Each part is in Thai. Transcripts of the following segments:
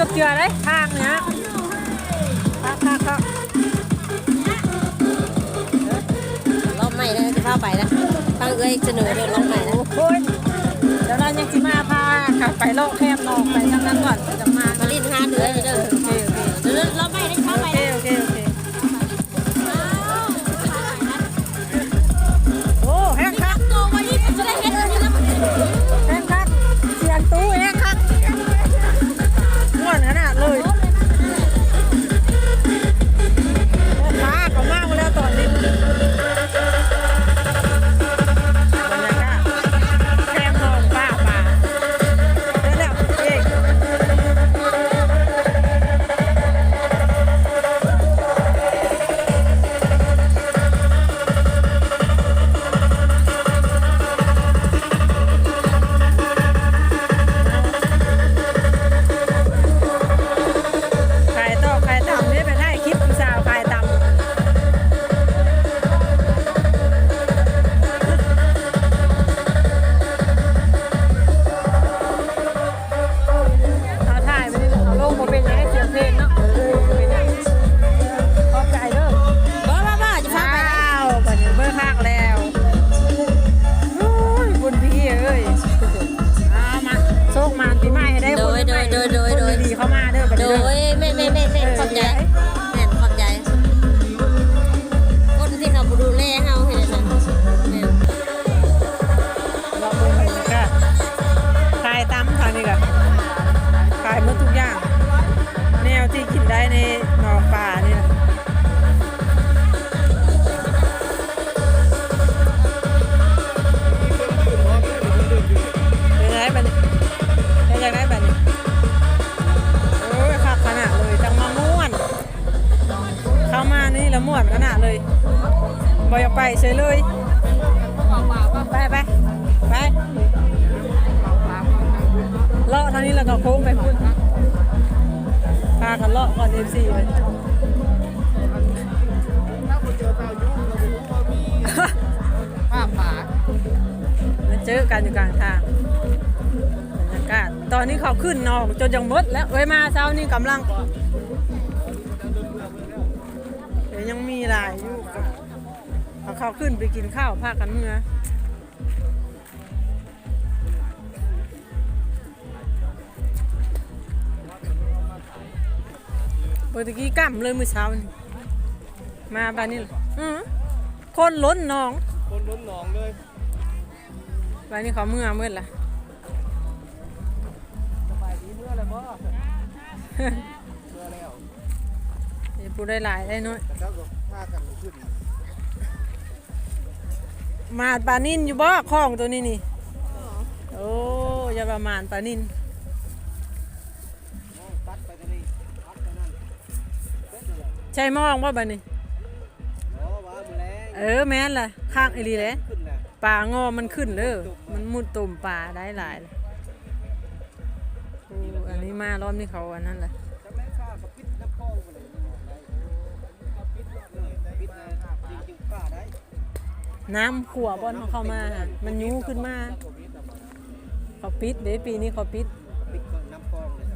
ชื่อได้ทางเนี้ยคักคักคักรอบใหม่แล้วจะเข้าไปแล้วฟังเอ้ยเสนอเรื่องรอบใหม่แล้วโอ้ยเดี๋ยวเรายังสิมาพาขับไปโลกแคบนอกไปทางนั้นก่อนจะมามาลิ้นห้า ไปเฉยเลยไปไปไปเลาะทางนี้แล้วก็โค้งไปพุ่นพากันเลาะก่อนเอฟซีเลยภาพป่ามาเจอกันอยู่กลางทางบรรยากาศตอนนี้เขาขึ้นนอกจนยังมดแล้วเว้ยมาเช้านี้กำลัง เอาเขาขึ้นไปกินข้าวพากันเมื่อเมื่อกี้กั้มเลยมื้อเช้านี่มาบ้านนี้เลยอื้อคนล้นหนอง คนล้นหนองเลยบ้านนี้เขาเมื่อเมื่อละสบายดีเมื่อไรบ่เมื่อแล้วเดี๋ยวพูดได้หลายได้น้อยแต่เจ้าก็พากันขึ้น มาดปลานินอยู่บ่คลองตัวนี้นี่ โอ้อย่าประมาณปลานินตัดไปกันนี่ตัดไปนั่นเสร็จแล้วใช่มองบ่บัดนี้เนาะว่ามือแรงเออแม่นล่ะข้างไอีหลีแหละขึ้นน่ปลางอมันขึ้นเด้อมันมุดตุ่มปลาได้หลายเลยโอ้อันนี้มารอบนี้เขาอันนั้นแหละ น้ำขัวบอนเขาเข้ามามันมันยูขึ้นมาเขาปิดเดปีนี้เขาปิดปิดน้ำคลองเลย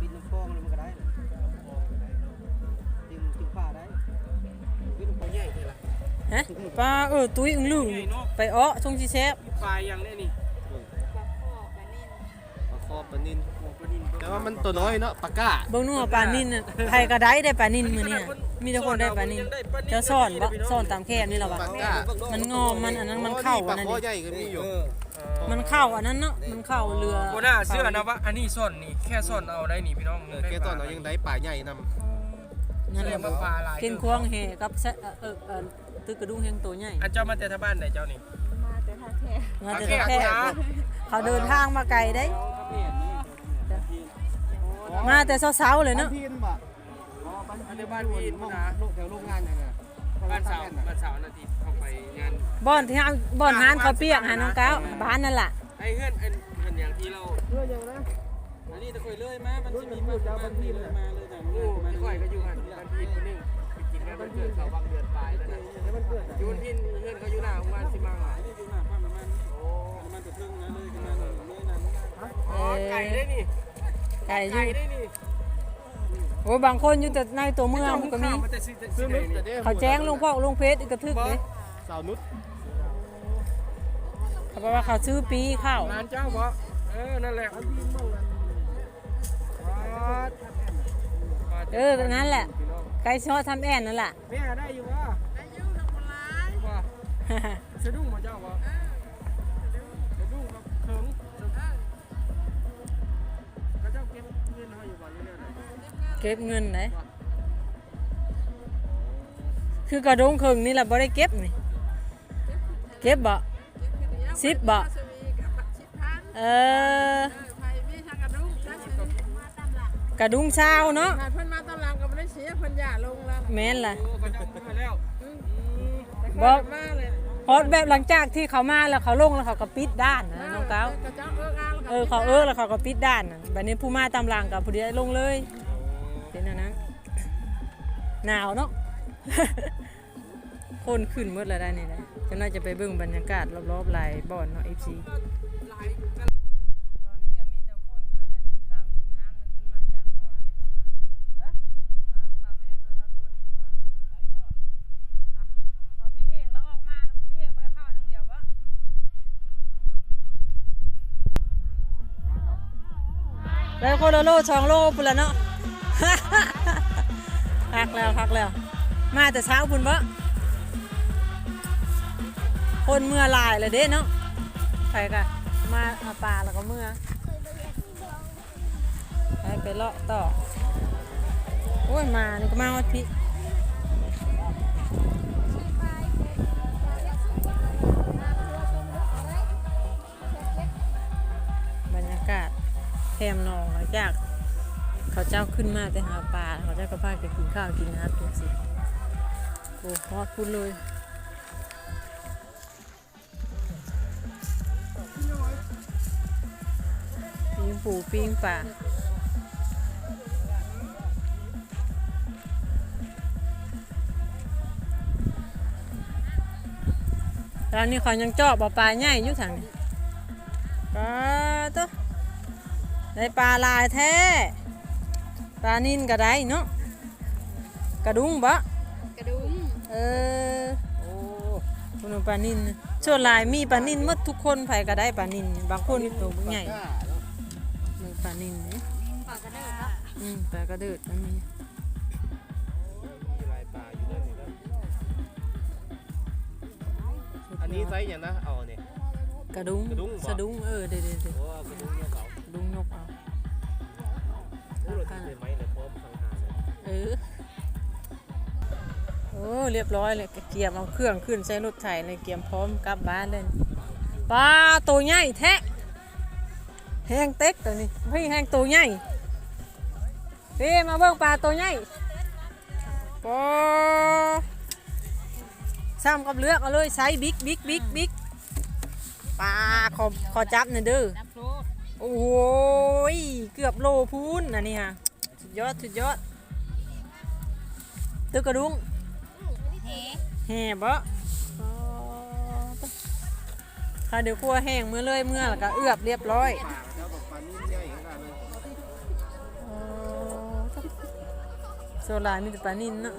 ปิดน้ำคลองเลยมันก็ได้จริงจริงฆ่าได้ปิดน้ำคลองใหญ่เลยล่ะฮะปลาเออตุ้ยอึ้งลึงไปอ้อชงชีแซบปลาอยยังได้นี่ปลาคอปลานินแต่ว่ามันตัวน้อยเนาะปลาก้าเบิ่งนู่นว่าปลานินใครก็ได้ได้ปลานินมื้อนี้น่ะ มีแต่คนได้ปลานินเจะซ่อนบ่ซ่อนตามแคบนี่ล่ะวะปลาก้ามันงอมมันอันนั้นมันเข้าปอัลานนั้นคอดิใหญ่ก็มีอยู่มันเข้าอันนั้นเนาะมันเข้าเรือโบน่าเชื่อนะว่าอันนี้ซ่อนนี่แค่ซ่อนเอาได้นี่พี่น้องเออแกตอนเรายังได้ปลาใหญ่นำนั่นแหเรียละกว่าปลาลายกินควงแห่กับแซะเออเออเออตึกกระดุงแห่งตัวใหญ่อันเจ้ามาแต่ทางบ้านไหนเจ้านี่มาแต่แค่แค่นะเขาเดินทางมาไกลได้มาแต่เช้าๆเลยเนาะพี่นบ่ อันนี้บ้านพี่พุ่นนะแถวโรงงานยังไงบ้านสาวบ้านสาวนาทีเข้าไปงานบ่อนที่เอาบ่อนหานเขาวเปียกหาน้องก้าวบ้านนั่นล่ะไอ้เพื่อนอันเพื่อนอย่างที่เราเพื่อยังนะอันนี้ตะคุยเลยมามันจะมีบ้านบ้านพี่เลยมาเลยแต่งูไม่ค่อยก็อยู่หันบ้านพี่คนนึงไปกินงานวันเกิดเขาบางเดือนปลายนั่นน่ะแล้วมันเกิดอยู่วันพี่เพื่อนเขาอยู่หน้าโรงพยาบาลสิมังอะอยู่หน้าบ้านมันโอ้มันจะพึ่งนะเลยกันมาเลยนั่นอ๋อไก่ได้นี่ไก่อไก่ยู่ได้นี่ โอ้บางคนอยู่แต่ในตัวเมืองก็มี มันจะซื้อซื้อนุชแต่ด้เขาแจ้งลงพ่อลงเพจอีกกระทึกเลยสาวนุชเขาบอกว่าเขาซื้อปีข้าวร้านเจ้าบ่เออนั่นแหละเขายิงมั่งกันเออนั่นแหละไก่ชอทำแอนนั่นแหละแม่ได้อยู่วะได้อยู่ทำคนร้ายว่าสะดุ้งมาเจ้าว เก็บเงินไหนคือกระดงเคิงนี่แหละบ่ได้เก็บนี่ เก็บบ่สิบบ่เออกระดุงเช้าเนาะเพิ่นมาตอนหลังก็ไม่ได้เสียเพิ่นอย่าลงแล้วแม่นล่ะโอ้ก็เจ้ามาแล้วบ่มาเลยเพราะแบบหลังจากที่เขามาแล้วเขาลงแล้วเขาก็ปิดด้านนะน้องเก้าก็เจ้าเอิ้งอ้างเออเขาเออแล้วเขาก็ปิดด้านน่ะบัดนี้ผู้มาตามหลังกับผู้เดียวลงเลย เป็นอันนั้นหนาวเนาะคนขึ้นมืดแล้วได้นี่แหละจะน่าจะไปเบิ่งบรรยากาศรอบๆหลายบ่อนเนาะ FC ตอนนี้ก็มีแต่คนพากันกินข้าวกินน้ำแล้วขึ้นมาจากหมอ FC ฮะเอาพี่เอกแล้วออกมาพี่เอกบ่ได้เข้าอันเดียววะได้คนละโลสองโลปุ่นละเนาะ คักแล้วคักแล้ว มาแต่เช้าพุ่นบ่คนเมื่อลายเลยเด้เนาะไปกันมาเอาปลาแล้วก็เมื่อไปไปเลาะต่อ โอ้ยมานี่ก็มาวัดพี่บรรยากาศแคมนองหลังจาก เขาเจ้าขึ้นมาแต่หาปลาเขาเจ้าก็พากันกินข้าวกินน้ำทุกสิโอ้ฮอดพูดเลยปิ้งปูปิ้งปลาร้านนี้เขายังเจาะบ่ปลาใหญ่อยู่ทางนี้ปลาตัวได้ปลาลายแท้ ปลานินก็ได้เนาะกระดุงบะกระดุมเออโอ้คุณเอาปลานินนะส่วนหลายมีปลานินหมดทุกคนไผก็ได้ปลานินบางคนตัวบ่ใหญ่มือปลานินนี่ปากกระเด้อครับอืมปลากระเดิดมันมีมีลายปลาอยู่ด้านนี้แล้วอันนี้ไซส์อย่างนะเอาเนี่ยกระดุงกระดุงบ่สะดุ้งเออเด็ดเด็ดโอ้กระดุมเนี่ยเขากระดุงนกเอา อเรียบร้อยเลยเกียมเอาเครื่องขึ้นใส่รถไถเลยเกียมพร้อมกลับบ้านเลยปลาตัวใหญ่แท้แห้งเต็กตัวนี้พี่แห้งตัวใหญ่พี่มาเบิ่งปลาตัวใหญ่ปอซ้ำกับเลือกเอาเลยไซส์บิ๊กบิ๊กบิ๊กบิ๊กปลาขอขอจับหน่อยเด้อโอ้โหยเกือบโลพูนอันนี้ฮะสุดยอดสุดยอดตึกกระดุงเฮ้ แห่บ่อ๋อค่ะเดี๋ยวครัวแห้งเมื่อเลยเมื่อแล้วก็เอือบเรียบร้อยปลาแล้วบอกปลานิ่มใหญ่ขนาดเลยอ๋อโซลามีแต่ปลานินเนาะ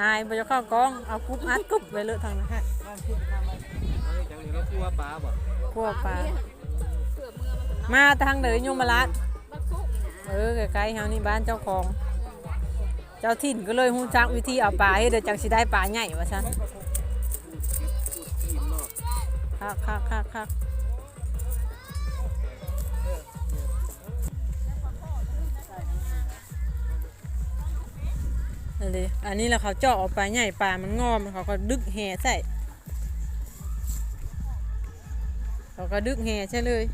อายบ่จะเข้ากล้อง เอากุ๊บอัดกุ๊บไว้เลยทางนั้นฮะเอาให้จังเลยแล้วกลัวปลาบ่ครัวปลามาทางเดยยมราชบักซุกนี่นะเออใกล้ๆเฮานี่บ้านเจ้าของ เจ้าถิ่นก็เลยฮู้จักวิธีเอาปลาให้เดี๋ยวจังสิได้ปลาใหญ่ว่าซั่นคักคักคักคักนั่นเลยอันนี้แหละเขาเจาะเอาปลาใหญ่ปลามันงอมเขาก็ดึกแห่ใส่ เขาก็ดึกแห่ใช่เลย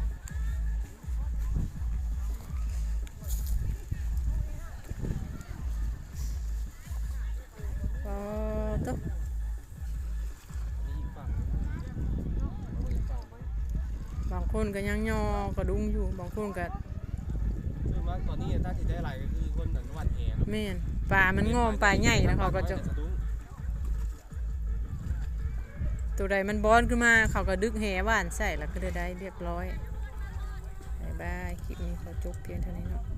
ตุ๊บางคนก็ยังยอกระดุงอยู่ บางคนก็คือว่าตอนนี้ถ้าที่ได้หลายก็คือคนสันวันแห่เนาะแม่นปลามันงอมปลาใหญ่แล้วเขาก็จะสะดุ้งตัวใดมันบอนขึ้นมาเขาก็ดึกแหว่านใส่แล้วก็ได้ได้เรียบร้อยบ๊ายบายคลิปนี้ขอจบเพียงเท่านี้เนาะ